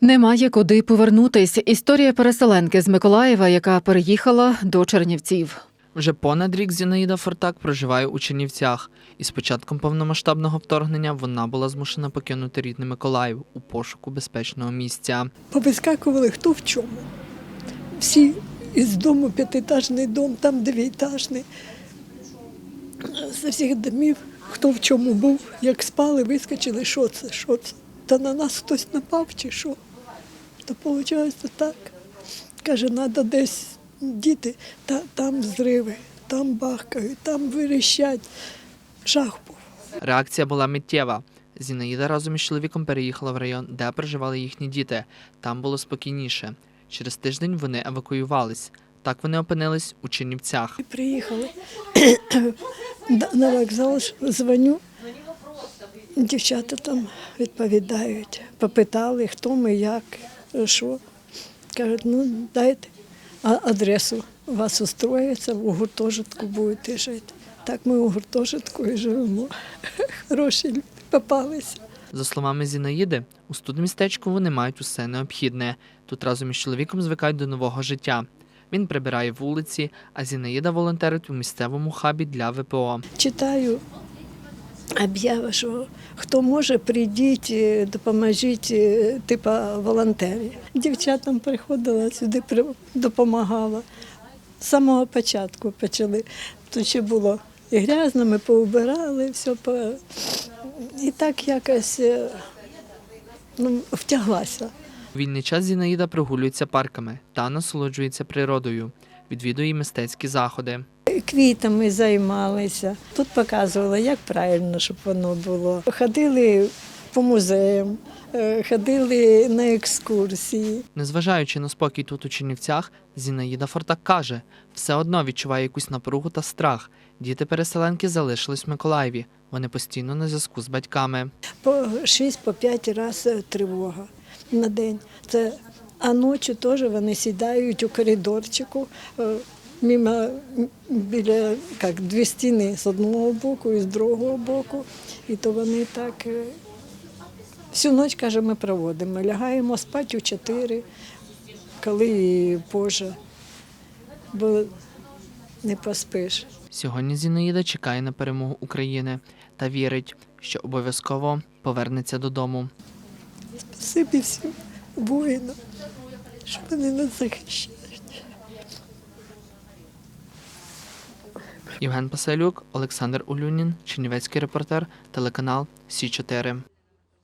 Немає куди повернутись. Історія переселенки з Миколаєва, яка переїхала до Чернівців. Вже понад рік Зінаїда Фортак проживає у Чернівцях, і з початком повномасштабного вторгнення вона була змушена покинути рідний Миколаїв у пошуку безпечного місця. Повискакували хто в чому. Всі із дому п'ятиэтажний дом, там дев'ятиэтажний. З всіх домів, хто в чому був, як спали, вискочили, що це, що це. Та на нас хтось напав чи що. То виходить так. Каже, треба десь діти, та, там зриви, там бахкають, там вирішать. Жах був. Реакція була миттєва. Зінаїда разом із чоловіком переїхала в район, де проживали їхні діти. Там було спокійніше. Через тиждень вони евакуювались. Так вони опинились у Чернівцях. Приїхали на вокзал дзвоню. Дівчата там відповідають, попитали, хто ми, як, що. Кажуть, ну дайте а- адресу. Вас устроїться, в гуртожитку будете жити. Так ми у гуртожитку і живемо. Хороші люди попалися. За словами Зінаїди, у студмістечку вони мають усе необхідне. Тут разом із чоловіком звикають до нового життя. Він прибирає вулиці, а Зінаїда волонтерить у місцевому хабі для ВПО. Читаю об'яви, що хто може, прийдіть, е, допоможіть, е, типа волонтерів. Дівчатам приходила сюди, допомагала. З самого початку почали. Тут ще було і грязно, ми поубирали, все по... і так якось е, ну, втяглася. У вільний час Зінаїда прогулюється парками та насолоджується природою, відвідує мистецькі заходи. Квітами займалися. Тут показували, як правильно, щоб воно було. Ходили по музеям, е, ходили на екскурсії. Незважаючи на спокій тут у Чернівцях, Зінаїда Фортак каже, все одно відчуває якусь напругу та страх. Діти-переселенки залишились в Миколаєві. Вони постійно на зв'язку з батьками. По 6 по 5 разів тривога на день. Це, а ночі теж вони сідають у коридорчику. Мимо біля як, дві стіни з одного боку і з другого боку. І то вони так е, всю ніч, каже, ми проводимо. Лягаємо спати у 4, коли і позже, бо не поспиш. Сьогодні Зінаїда чекає на перемогу України та вірить, що обов'язково повернеться додому. Спасибі всім воїнам, що вони нас захищають. Євген Паселюк, Олександр Улюнін, Чернівецький репортер, телеканал Сі 4